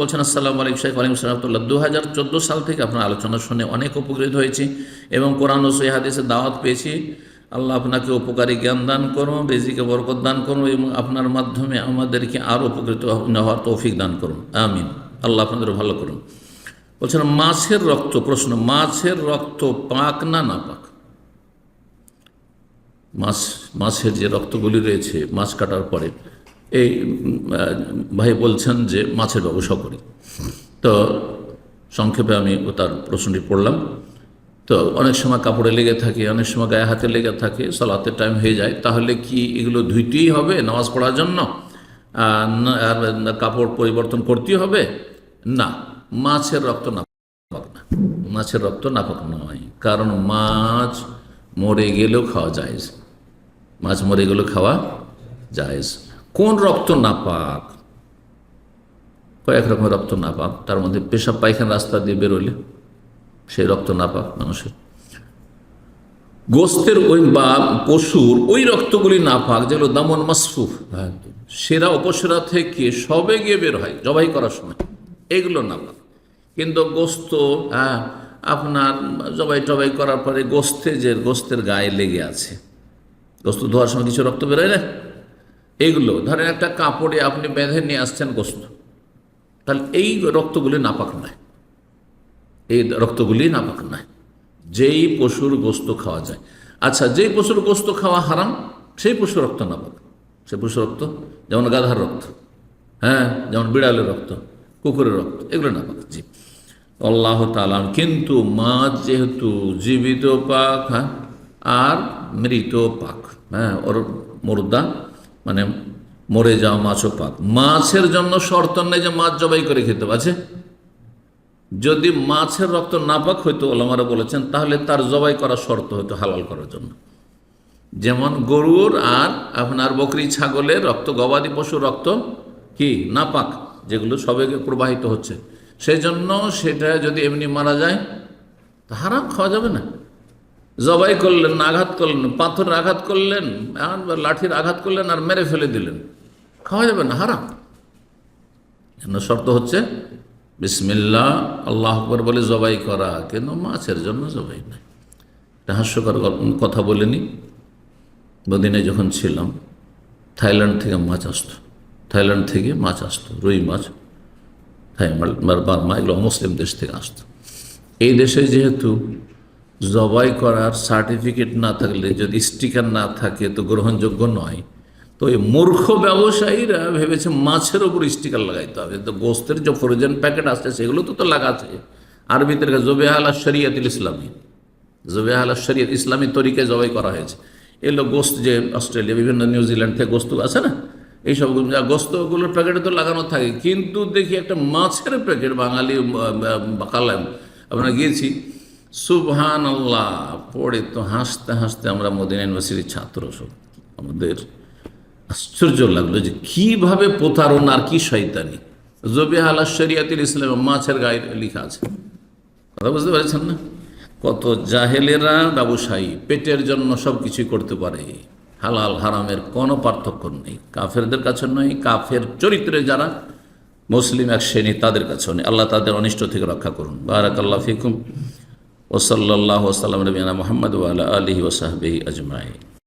বলছেন, আসসালামু আলাইকুম শেখ আলিম সালামতুল্লাহ দু হাজার চোদ্দ সাল থেকে আপনার আলোচনা শুনে অনেক উপকৃত হয়েছি এবং কোরআন ও সহি হাদিসের দাওয়াত পেয়েছি। আল্লাহ আপনাকে উপকারী জ্ঞান দান করুন, রেজিকে বরকত দান করুন এবং আপনার মাধ্যমে আমাদেরকে আরও উপকৃত হওয়ার তৌফিক দান করুন। আমিন। আল্লাহ আপনাদের ভালো করুন। বলছেন, মাছের রক্ত, প্রশ্ন, মাছের রক্ত পাক না না পাক? মাছ, মাছের যে রক্তগুলি রয়েছে, মাছ কাটার পরে এই ভাই বলছেন যে মাছের ব্যবসা করি। তো সংক্ষেপে আমি তার প্রশ্নটি পড়লাম। তো অনেক সময় কাপড়ে লেগে থাকে, অনেক সময় গায়ে হাতে লেগে থাকে, সলাতের টাইম হয়ে যায়। তাহলে কি এগুলো ধুইতেই হবে নামাজ পড়ার জন্য? আর কাপড় পরিবর্তন করতেই হবে? না, মাছের রক্ত না না মাছের রক্ত নাপাক নয়। কারণ মাছ মরে গেলেও খাওয়া যায় মাছ মরে গেলেও খাওয়া জায়েজ। কোন রক্ত নাপাক? কয়েক রকমের রক্ত নাপাক? তার মধ্যে পেশাব পায়খানা রাস্তা দিয়ে বেরোলে সেই রক্ত নাপাক মানুষের। গোস্তের ওই বা পশুর ওই রক্তগুলি নাপাক যেগুলো দামন মাসফুফ। সেরা অপসেরা থেকে সবে গিয়ে বের হয়, জবাই করার সময়। এগুলো নাপাক। কিন্তু গোস্ত হ্যাঁ আপনার জবাই টবাই করার পরে গোস্তে যে গোস্তের গায়ে লেগে আছে। গোস্ত ধোয়ার সময় কিছু রক্ত বেরোয় না? এগুলো, ধরেন একটা কাপড়ে আপনি বেঁধে নিয়ে আসছেন গোস্ত, তাহলে এই রক্তগুলি নাপাক নয়। এই রক্তগুলি নাপাক নয়। যেই পশুর গোস্ত খাওয়া যায়। আচ্ছা যেই পশুর গোস্ত খাওয়া হারাম, সেই পশুর রক্ত নাপাক। সেই পশুর রক্ত, যেমন গাধার রক্ত হ্যাঁ যেমন বিড়ালের রক্ত, কুকুরের রক্ত, এগুলো নাপাক, জি। আল্লাহ তালাম কিন্তু মাছ যেহেতু জীবিত পাক হ্যাঁ আর মৃত পাক হ্যাঁ ওর মুর্দা মানে মরে যাওয়া মাছও পাক। মাছের জন্য শর্ত নেই যে মাছ জবাই করে খেতে পারছে যদি মাছের রক্ত নাপাক হইতো ওলামারা বলেছেন, তাহলে তার জবাই করা শর্ত হতো হালাল করার জন্য। যেমন গরুর আর আপনার বকরি ছাগলের রক্ত, গবাদি পশুর রক্ত কি? নাপাক যেগুলো সবে প্রবাহিত হচ্ছে। সেই জন্য সেটা যদি এমনি মারা যায়, তা হারাম, খাওয়া যাবে না। জবাই করলেন, আঘাত করলেন, পাথরের আঘাত করলেন লাঠির আঘাত করলেন আর মেরে ফেলে দিলেন। খাওয়া যাবে না, হারাম। জন্য শর্ত হচ্ছে বিসমিল্লা আল্লাহ আকবর বলে জবাই করা কিন্তু মাছের জন্য জবাই নাই? একটা হাস্যকর কথা বলিনি। মদিনে যখন ছিলাম, থাইল্যান্ড থেকে মাছ আসতো। থাইল্যান্ড থেকে মাছ আসতো, রুই মাছ। থাইমার বার্মা এগুলো মুসলিম দেশ থেকে আসতো। এই দেশে যেহেতু জবাই করার সার্টিফিকেট না থাকলে যদি স্টিকার না থাকে তো গ্রহণযোগ্য নয়। তো এই মূর্খ ব্যবসায়ীরা ভেবেছে মাছের ওপর স্টিকার লাগাইতে হবে। তো গোস্তের যে ফ্রোজেন প্যাকেট আসছে, সেগুলো তো তো লাগাচ্ছে আরবিতে লেখা জবে আলা শরিয়াতুল ইসলামী। জবে আলা শরিয়ত ইসলামী তরিকায় জবাই করা হয়েছে। এগুলো গোস্ত যে অস্ট্রেলিয়া, বিভিন্ন নিউজিল্যান্ড থেকে গোস্ত আছে না? এইসব গোস্তগুলোর প্যাকেটে তো লাগানো থাকে। কিন্তু দেখি একটা মাছের প্যাকেট বাঙালি বাকালাম আমরা গিয়েছি। সুবহান আল্লাহ পড়ে তো হাসতে হাসতে আমরা মদিনা ইউনিভার্সিটির ছাত্র সব। আমাদের আশ্চর্য লাগল যে কীভাবে প্রতারণা আর কি শয়তানি। জবে আলা শরিয়াতুল ইসলাম মাছের গায়ে লেখা আছে। কথা বুঝতে পারছেন না? কত জাহেলেরা ব্যবসায়ী পেটের জন্য সব কিছুই করতে পারে। হালাল হারামের কোনো পার্থক্য নেই। কাফেরদের কাছে নয়, কাফের চরিত্রে যারা মুসলিম এক শ্রেণি তাদের কাছেও নেই আল্লাহ তাদের অনিষ্ট থেকে রক্ষা করুন। বারাক আল্লাহ ফিকুম। وصلى الله وسلم نبينا محمد وعلى آله وصحبه أجمعين.